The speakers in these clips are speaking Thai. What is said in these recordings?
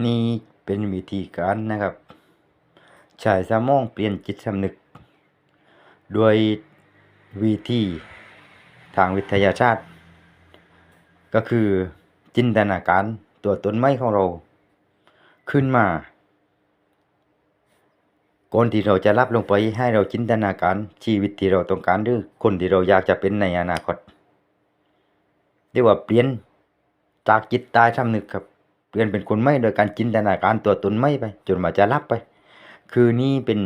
นี่เป็นวิธีการนะครับใช้สมองเปลี่ยนจิตสำนึกโดยวิธีทางวิทยาศาสตร์ ก็คือจินตนาการตัวตนใหม่ของเรา ขึ้นมาก่อนที่เราจะรับลงไปให้เราจินตนาการชีวิตที่เราต้องการหรือคนที่เราอยากจะเป็นในอนาคตเรียกว่าเปลี่ยนจากจิตใต้สำนึกครับ เปลี่ยนเป็นคนใหม่โดยการจินตนาการตัวตนใหม่ไป จนมาจะรับไป คือนี่เป็น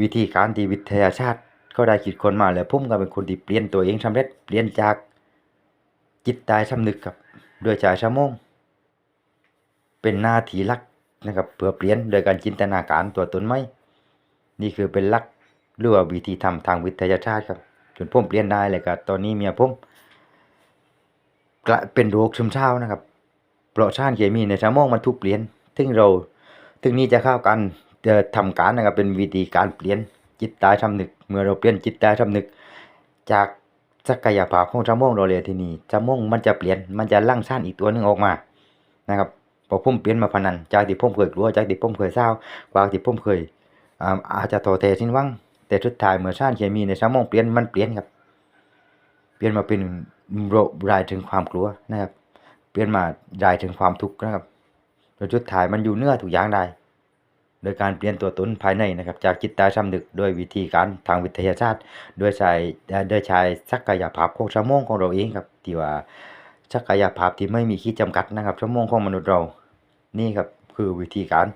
วิธีการที่วิทยาศาสตร์เขาได้คิดคนมาแล้วผมก็เป็นคนที่เปลี่ยนตัวเองสำเร็จเปลี่ยนจากจิตใต้สำนึกครับด้วยใจสมงเป็นหน้าที่ลักนะครับเพื่อเปลี่ยนโดยการจินตนาการตัวตนใหม่ นี่คือเป็นลักหรือว่าวิธีทำทางวิทยาศาสตร์ครับจนผมเปลี่ยนได้เลยครับตอนนี้เมียผมกระเป็นโรคซึมเศร้านะครับ เพราะสารเคมีในสมองมันถูกเปลี่ยนถึงเราถึงนี้จะเข้ากันจะทำการนะครับเป็นวิธีการเปลี่ยนจิตใต้สำนึก เมื่อเราเปลี่ยนจิตใต้สำนึก จากศักยภาพของสมองเราเลยทีนี้สมองมันจะเปลี่ยนมันจะลั่งสารอีกตัวหนึ่งออกมานะครับพอผมเปลี่ยนมาพนันจากที่ผมเคยกลัวจากที่ผมเคยเศร้ากว่าที่ผมเคยอาอาจจะท้อแท้สิ้นหวังแต่สุดท้ายเมื่อสารเคมีในสมองเปลี่ยนมันเปลี่ยนครับ เปลี่ยนมาเป็นโรครายถึงความกลัวนะครับ เปลี่ยนมารายถึงความทุกข์นะครับโดยสุดท้ายมันอยู่เนื้อทุกอย่างได้ โดยการเปลี่ยนตัวตนภายในนะครับ จากจิตใต้สำนึกโดยวิธีการทางวิทยาศาสตร์ โดยใช้โดยใช้ศักยภาพของสมองของเราเองครับที่ว่าศักยภาพที่ไม่มีขีดจำกัดนะครับสมองของมนุษย์เรา นี่ครับคือวิธีการ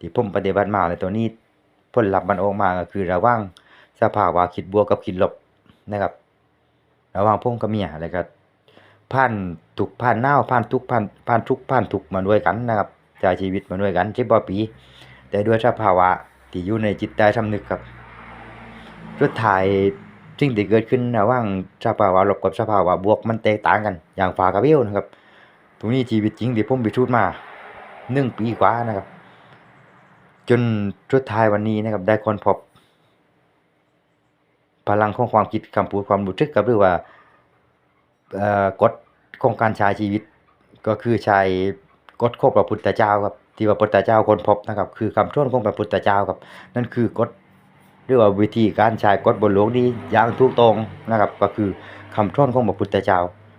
ที่ผมปฏิบัติมาเลยตัวนี้ผลลัพธ์มันออกมาก็คือระว่างสภาวะคิดบวกกับคิดลบนะครับ ระหว่างผมกับเมียแล้วก็ ผ่านทุกผ่านหนาผ่านทุกผ่านผ่านทุกผ่านทุกมาด้วยกันนะครับใช้ชีวิตมาด้วยกัน10กว่าปี แต่ด้วยสภาวะที่อยู่ในจิตใต้สำนึกครับสุดท้ายสิ่งที่เกิดขึ้นระหว่างสภาวะลบกับสภาวะบวกมันแตกต่างกัน อย่างฟ้ากับเหวนะครับ ตรงนี้ชีวิตจริงที่ผมพิสูจน์มาหนึ่งปีกว่านะครับ จนสุดท้ายวันนี้นะครับ ได้คนพบ พลังของความคิดคำพูดความรู้สึกกับหรือว่า กฎของการใช้ชีวิต ก็คือใช้กฎของพระพุทธเจ้าครับที่ว่าพระพุทธเจ้าคนพบนะครับ คือคำสอนของพระพุทธเจ้าครับ นั่นคือกฎหรือว่าวิธีการใช้กฎบนโลกนี้อย่างถูกต้องนะครับ ก็คือคำสอนของพระพุทธเจ้า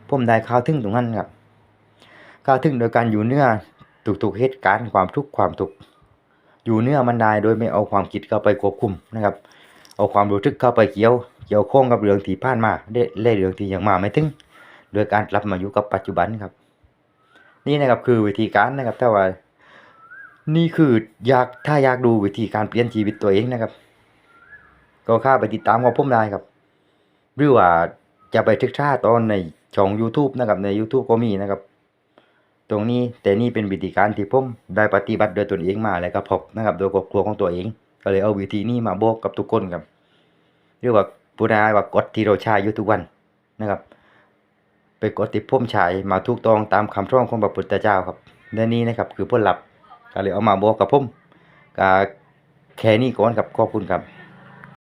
ผมได้ข้าวถึงตรงนั้นครับข้าวถึงโดยการอยู่เนื้อทุกๆเหตุการณ์ความทุกข์ความทุกข์อยู่เนื้อมันได้โดยไม่เอาความคิดเข้าไปควบคุมนะครับ เอาความรู้สึกเข้าไปเกี่ยว เกี่ยวข้องกับเรื่องที่ผ่านมาได้ได้เรื่องที่ยังมาไม่ถึง โดยการกลับมาอยู่กับปัจจุบันครับ นี่นะครับคือวิธีการนะครับถ้าว่า นี่คืออยากถ้าอยากดูวิธีการเปลี่ยนชีวิตตัวเองนะครับ ก็ข้าไปติดตามของผมได้ครับ หรือว่าจะไปศึกษาตอนในช่อง YouTube นะครับใน YouTube ก็มีนะครับ ตรงนี้แต่นี่เป็นวิธีการที่ผมได้ปฏิบัติโดยตนเองมาแล้วก็พบนะครับ โดยครอบครัวของตัวเอง ก็เลยเอาวิธีนี้มาบอกกับทุกคนครับเรียกว่าพูดง่ายว่ากฎที่เราใช้อยู่ทุกวันนะครับ ไป็นกฎที่มชายมาถูกต้องตามคำสองของพระพุทธเจ้าครับและนี่นะครับคือผลลัพธ์ก็เลยเอามาบอกกับผมก็แค่นี้ก่อนครับขอบคุณครับ